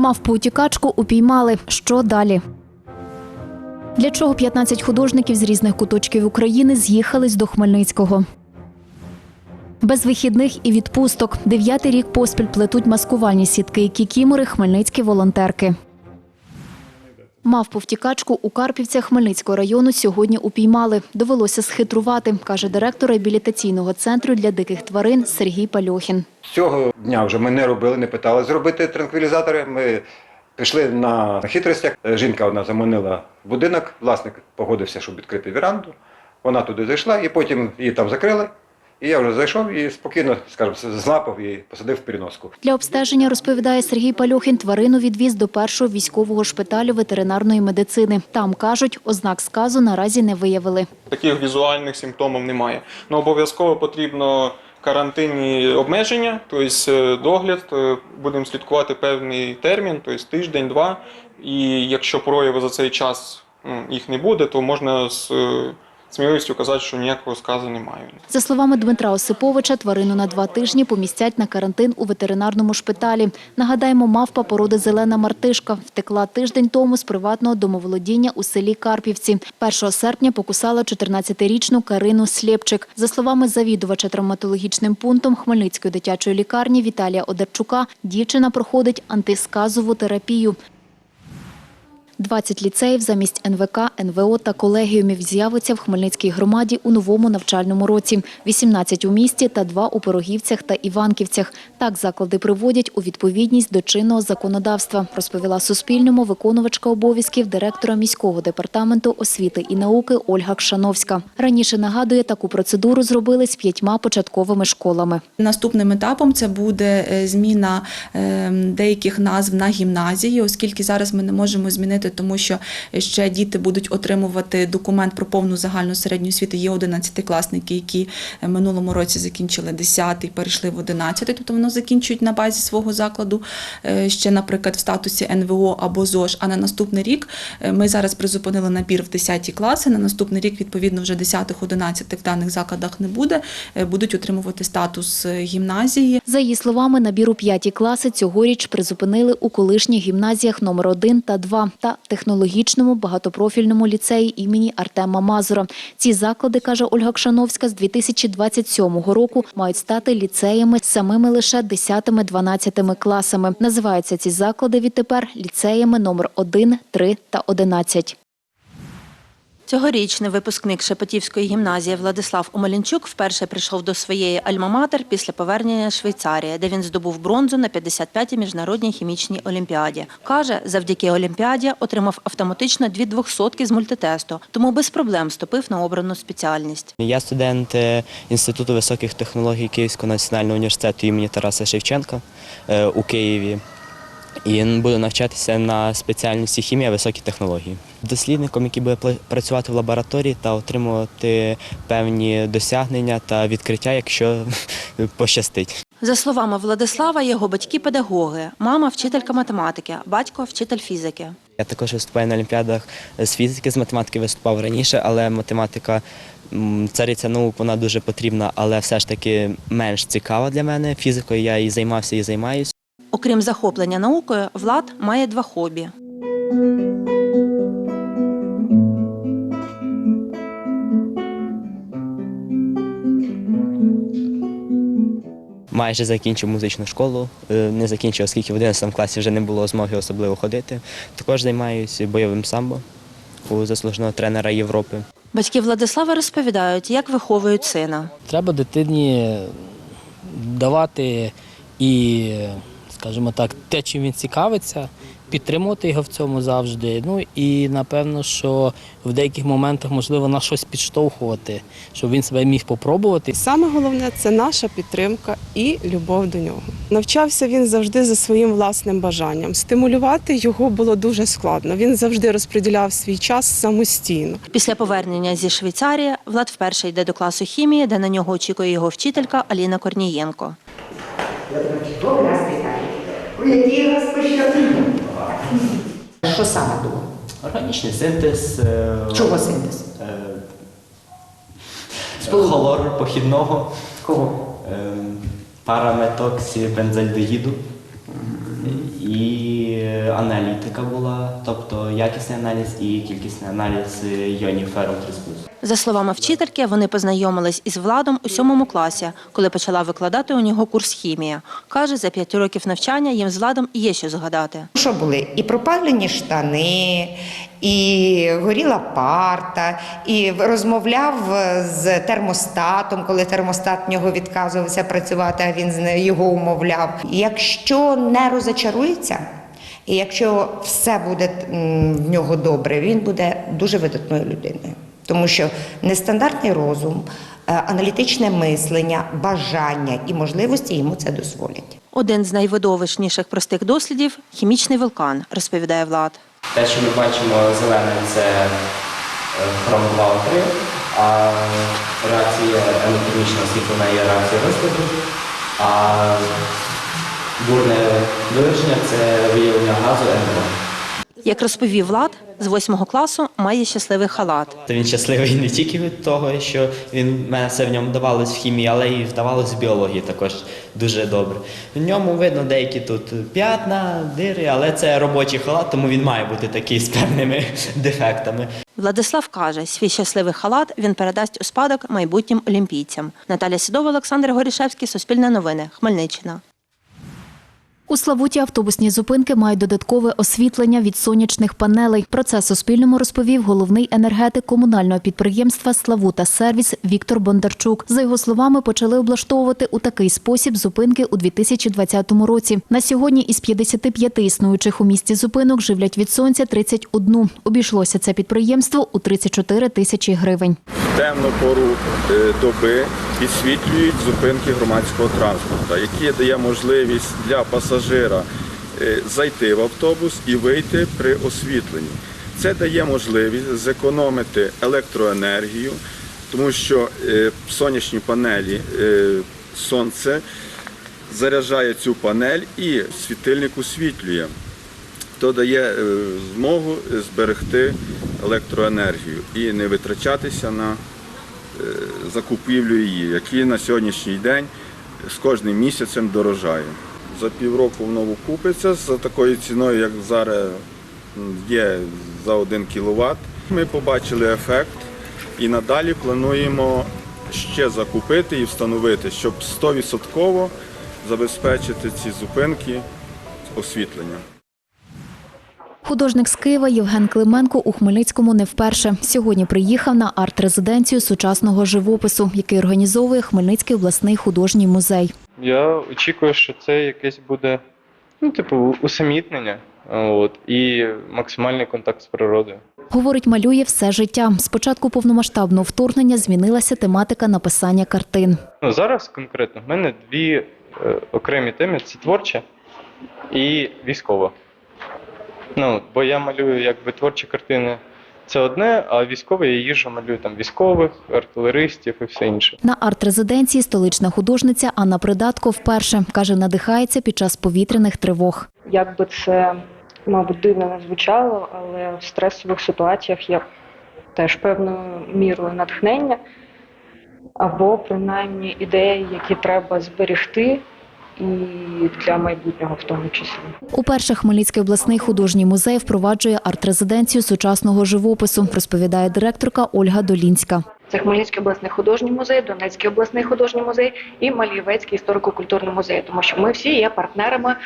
Мавпу утікачку упіймали. Що далі? Для чого 15 художників з різних куточків України з'їхались до Хмельницького? Без вихідних і відпусток. Дев'ятий рік поспіль плетуть маскувальні сітки і кікімори хмельницькі волонтерки. Мавпу втікачку у Карпівцях Хмельницького району сьогодні упіймали. Довелося схитрувати, каже директор реабілітаційного центру для диких тварин Сергій Пальохін. Цього дня вже ми не робили, не питали зробити транквілізатори. Ми пішли на хитростях. Жінка одна заманила будинок, власник погодився, щоб відкрити віранду. Вона туди зайшла і потім її там закрили. І я вже зайшов і спокійно, скажімо, злапав і посадив в переноску. Для обстеження, розповідає Сергій Пальохін, тварину відвіз до першого військового шпиталю ветеринарної медицини. Там, кажуть, ознак сказу наразі не виявили. Таких візуальних симптомів немає. Ну обов'язково потрібно карантинні обмеження, тобто е, догляд. е, Будемо слідкувати певний термін, тобто тиждень-два. І якщо прояви за цей час ну, їх не буде, то можна з е, сміливістю казати, що ніякого сказу немає. За словами Дмитра Осиповича, тварину на два тижні помістять на карантин у ветеринарному шпиталі. Нагадаємо, мавпа породи зелена мартишка втекла тиждень тому з приватного домоволодіння у селі Карпівці. 1 серпня покусала 14-річну Карину Слєпчик. За словами завідувача травматологічним пунктом Хмельницької дитячої лікарні Віталія Одарчука, дівчина проходить антисказову терапію. 20 ліцеїв замість НВК, НВО та колегіумів з'явиться в Хмельницькій громаді у новому навчальному році. 18 у місті та 2 у Порогівцях та Іванківцях. Так заклади приводять у відповідність до чинного законодавства, розповіла Суспільному виконувачка обов'язків директора міського департаменту освіти і науки Ольга Кшановська. Раніше нагадує, таку процедуру зробили з п'ятьма початковими школами. Наступним етапом це буде е, зміна е, деяких назв на гімназії, оскільки зараз ми не можемо змінити, тому що ще діти будуть отримувати документ про повну загальну середню освіту. Є 11-класники, які е, минулому році закінчили 10 і перейшли в 11, тобто вони закінчують на базі свого закладу е, ще, наприклад, в статусі НВО або ЗОЖ. А на наступний рік е, ми зараз призупинили набір в 10 класи. На наступний рік, відповідно, вже 10-11 в даних закладах не буде, будуть отримувати статус гімназії. За її словами, набір у п'яті класи цьогоріч призупинили у колишніх гімназіях номер 1 та 2 та технологічному багатопрофільному ліцеї імені Артема Мазура. Ці заклади, каже Ольга Кшановська, з 2027 року мають стати ліцеями самими лише 10-12 класами. Називаються ці заклади відтепер ліцеями номер 1, 3 та 11. Цьогорічний випускник Шепетівської гімназії Владислав Омелянчук вперше прийшов до своєї альма-матер після повернення Швейцарії, де він здобув бронзу на 55-й міжнародній хімічній олімпіаді. Каже, завдяки олімпіаді отримав автоматично дві двохсотки з мультитесту, тому без проблем вступив на обрану спеціальність. Я студент е, Інституту високих технологій Київського національного університету імені Тараса Шевченка е, у Києві. І буду навчатися на спеціальності хімія високі технології. Дослідником, який буде працювати в лабораторії та отримувати певні досягнення та відкриття, якщо пощастить. За словами Владислава, його батьки педагоги, мама вчителька математики, батько вчитель фізики. Я також виступаю на олімпіадах з фізики, з математики виступав раніше, але математика цариця наук вона дуже потрібна, але все ж таки менш цікава для мене. Фізикою я і займався, і займаюся. Окрім захоплення наукою, Влад має два хобі. Майже закінчив музичну школу. Е, Не закінчив, оскільки в 11 класі вже не було змоги особливо ходити. Також займаюся бойовим самбо у заслуженого тренера Європи. Батьки Владислава розповідають, як виховують сина. Треба дитині давати і, скажімо так, те, чим він цікавиться, підтримувати його в цьому завжди. Ну і напевно, що в деяких моментах можливо на щось підштовхувати, щоб він себе міг попробувати. Саме головне це наша підтримка і любов до нього. Навчався він завжди за своїм власним бажанням. Стимулювати його було дуже складно. Він завжди розподіляв свій час самостійно. Після повернення зі Швейцарії Влад вперше йде до класу хімії, де на нього очікує його вчителька Аліна Корнієнко. Добре, нас вітаю. У якій розпочати? Що саме було? Органічний синтез. Чого синтез? Холор похідного, Кого? параметоксі бензальдегіду і аналітика була, тобто якісний аналіз і кількісний аналіз йонів ферум 3+. За словами вчительки, вони познайомились із Владом у сьомому класі, коли почала викладати у нього курс хімія. Каже, за п'ять років навчання їм з Владом є що згадати. Що були? І пропалені штани, і горіла парта, і розмовляв з термостатом, коли термостат в нього відказувався працювати, а він його умовляв. Якщо не розочарується, і якщо все буде в нього добре, він буде дуже видатною людиною. Тому що нестандартний розум, е, аналітичне мислення, бажання і можливості йому це дозволять. Один з найвидовищніших простих дослідів хімічний вулкан, розповідає Влад. Те, що ми бачимо зеленим, це е, хром 2 3 а реакція електричного освітлення є реакція розкладу, а бурне виверження це виявлення газу М2. Як розповів Влад, з восьмого класу має щасливий халат. То він щасливий не тільки від того, що він мене все в ньому вдавалось в хімії, але й вдавалось в біології також дуже добре. В ньому видно деякі тут п'ятна, дири, але це робочий халат, тому він має бути такий з певними дефектами. Владислав каже, свій щасливий халат він передасть у спадок майбутнім олімпійцям. Наталя Сідова, Олександр Горішевський, Суспільне новини, Хмельниччина. У Славуті автобусні зупинки мають додаткове освітлення від сонячних панелей. Про це Суспільному розповів головний енергетик комунального підприємства Славута Сервіс Віктор Бондарчук. За його словами, почали облаштовувати у такий спосіб зупинки у 2020 році. На сьогодні із 55 існуючих у місті зупинок живлять від сонця 31. Обійшлося це підприємство у 34 тисячі гривень. темну пору е, доби підсвітлюють зупинки громадського транспорту, які дає можливість для пасажира е, зайти в автобус і вийти при освітленні. Це дає можливість зекономити електроенергію, тому що е, сонячні панелі е, сонце заряджає цю панель і світильник освітлює то дає змогу зберегти електроенергію і не витрачатися на закупівлю її, які на сьогоднішній день з кожним місяцем дорожає. За півроку воно купиться за такою ціною, як зараз є за 1 кВт. Ми побачили ефект і надалі плануємо ще закупити і встановити, щоб 100% забезпечити ці зупинки освітленням. Художник з Києва Євген Клименко у Хмельницькому не вперше. Сьогодні приїхав на арт-резиденцію сучасного живопису, який організовує Хмельницький обласний художній музей. Я очікую, що це якесь буде, ну, типу, усамітнення, от, і максимальний контакт з природою. Говорить, малює все життя. З початку повномасштабного вторгнення змінилася тематика написання картин. Ну, зараз конкретно в мене дві е, окремі теми: це творча і військова. Ну, бо я малюю якби творчі картини. Це одне, а військове я їжджу малюю там військових, артилеристів і все інше. На арт-резиденції столична художниця Анна Придатко вперше каже, надихається під час повітряних тривог. Як би це, мабуть, дивно не звучало, але в стресових ситуаціях є теж певною мірою натхнення, або принаймні ідеї, які треба зберегти і для майбутнього в тому числі. Уперше Хмельницький обласний художній музей впроваджує арт-резиденцію сучасного живопису, розповідає директорка Ольга Долінська. Це Хмельницький обласний художній музей, Донецький обласний художній музей і Малієвецький історико-культурний музей, тому що ми всі є партнерами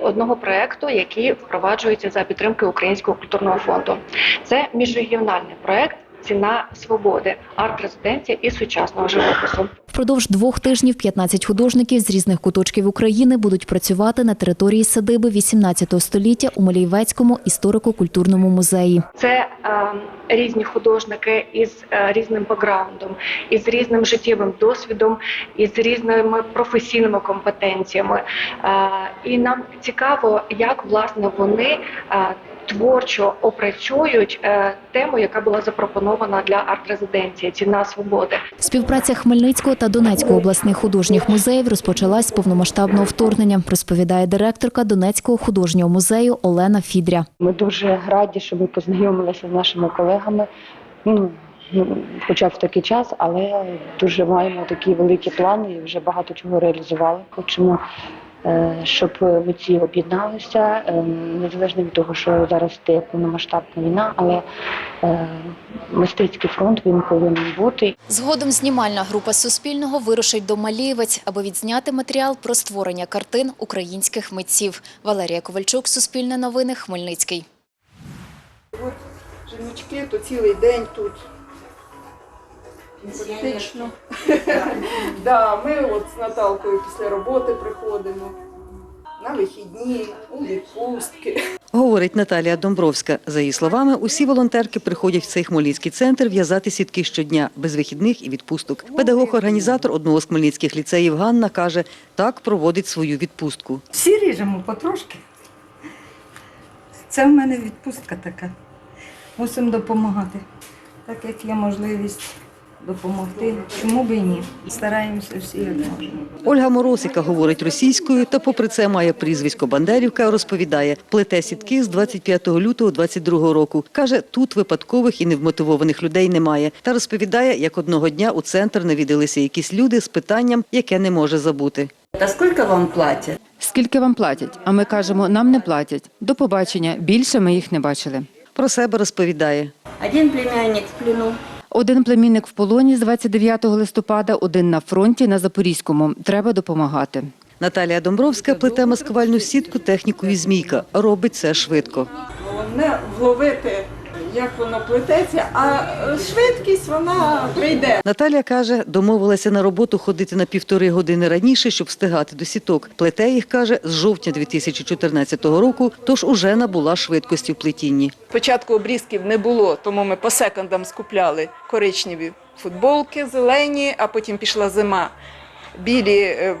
одного проекту, який впроваджується за підтримки Українського культурного фонду. Це міжрегіональний проект. Ціна свободи, арт-резиденція і сучасного живопису. Впродовж двох тижнів 15 художників з різних куточків України будуть працювати на території садиби 18 століття у Малієвецькому історико-культурному музеї. Це е, різні художники із е, різним бекграундом, із різним життєвим досвідом, із різними професійними компетенціями. Е, і нам цікаво, як власне вони. Е, Творчо опрацюють е, тему, яка була запропонована для арт-резиденції ціна свободи. Співпраця Хмельницького та Донецького обласних художніх музеїв розпочалась з повномасштабного вторгнення, розповідає директорка Донецького художнього музею Олена Фідря. Ми дуже раді, що ми познайомилися з нашими колегами. Ну, ну, хоча в такий час, але дуже маємо такі великі плани і вже багато чого реалізували. Хочемо щоб митці об'єдналися, е, незалежно від того, що зараз йде повномасштабна війна, але е, мистецький фронт він повинен бути. Згодом знімальна група Суспільного вирушить до Малієвець, аби відзняти матеріал про створення картин українських митців. Валерія Ковальчук, Суспільне новини, Хмельницький. Жіночки, то цілий день тут. Фактично. да, ми от з Наталкою після роботи приходимо на вихідні, у відпустки. Говорить Наталія Домбровська. За її словами, усі волонтерки приходять в цей хмельницький центр в'язати сітки щодня, без вихідних і відпусток. Педагог-організатор одного з хмельницьких ліцеїв Ганна каже, так проводить свою відпустку. Всі ріжемо потрошки. Це в мене відпустка така. Мусимо допомагати. Так як є можливість допомогти, чому б і ні. Стараємося всі як можемо. Ольга Моросика говорить російською та попри це має прізвисько Бандерівка, розповідає, плете сітки з 25 лютого 22 року. Каже, тут випадкових і невмотивованих людей немає. Та розповідає, як одного дня у центр навідалися якісь люди з питанням, яке не може забути. Та скільки вам платять? Скільки вам платять? А ми кажемо, нам не платять. До побачення. Більше ми їх не бачили. Про себе розповідає. Один племянник в плену. Один племінник в полоні з 29 листопада, один на фронті на Запорізькому. Треба допомагати. Наталія Домбровська плете маскувальну сітку технікою змійка. Робить це швидко. Головне вловити, як воно плететься, а швидкість вона прийде. Наталія каже, домовилася на роботу ходити на півтори години раніше, щоб встигати до сіток. Плете їх каже з жовтня 2014 року, тож уже набула швидкості в плетінні. Спочатку обрізків не було, тому ми по секондам скупляли коричневі футболки, зелені, а потім пішла зима. Білі е,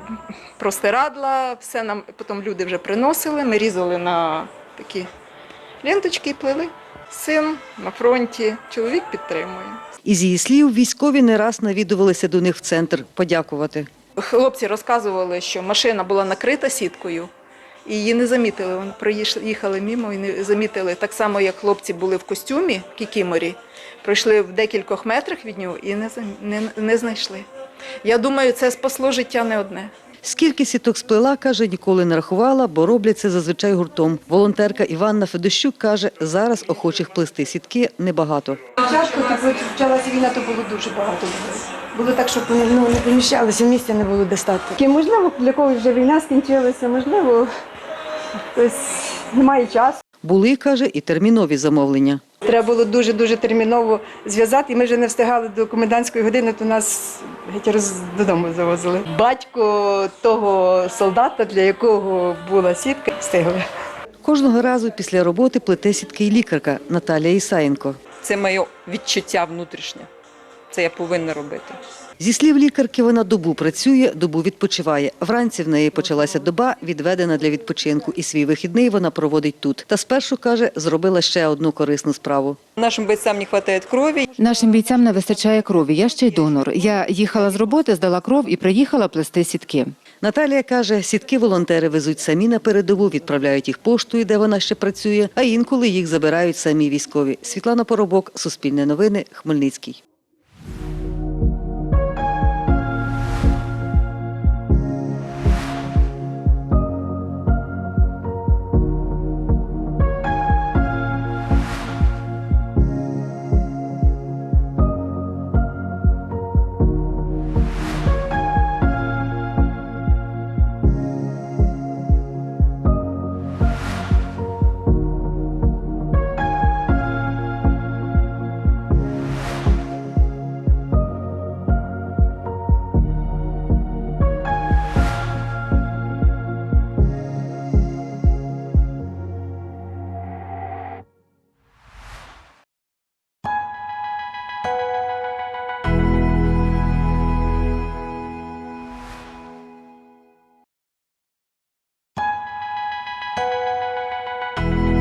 простирадла, все нам потім люди вже приносили. Ми різали на такі ленточки і плели. Син на фронті, чоловік підтримує. Із її слів, військові не раз навідувалися до них в центр подякувати. Хлопці розказували, що машина була накрита сіткою, і її не замітили. Вони проїхали мимо і не замітили. Так само, як хлопці були в костюмі в кікіморі, пройшли в декількох метрах від нього і не, не, не знайшли. Я думаю, це спасло життя не одне. Скільки сіток сплела, каже, ніколи не рахувала, бо роблять це зазвичай гуртом. Волонтерка Іванна Федощук каже, зараз охочих плести сітки небагато. Спочатку, коли почалася війна, то було дуже багато. Було так, щоб ну, не поміщалося, місця не було достатньо. Можливо, для когось вже війна скінчилася, можливо, хтось не має часу. Були, каже, і термінові замовлення. Треба було дуже-дуже терміново зв'язати, і ми вже не встигали до комендантської години, то нас геть роз додому завозили. Батько того солдата, для якого була сітка, встигли. Кожного разу після роботи плете сітки і лікарка Наталія Ісаєнко. Це моє відчуття внутрішнє. Це я повинна робити. Зі слів лікарки, вона добу працює, добу відпочиває. Вранці в неї почалася доба, відведена для відпочинку, і свій вихідний вона проводить тут. Та спершу каже, зробила ще одну корисну справу. Нашим бойцям не вистачає крові. Нашим бійцям не вистачає крові. Я ще й донор. Я їхала з роботи, здала кров і приїхала плести сітки. Наталія каже, сітки волонтери везуть самі на передову, відправляють їх поштою, де вона ще працює, а інколи їх забирають самі військові. Світлана Поробок, Суспільне новини, Хмельницький.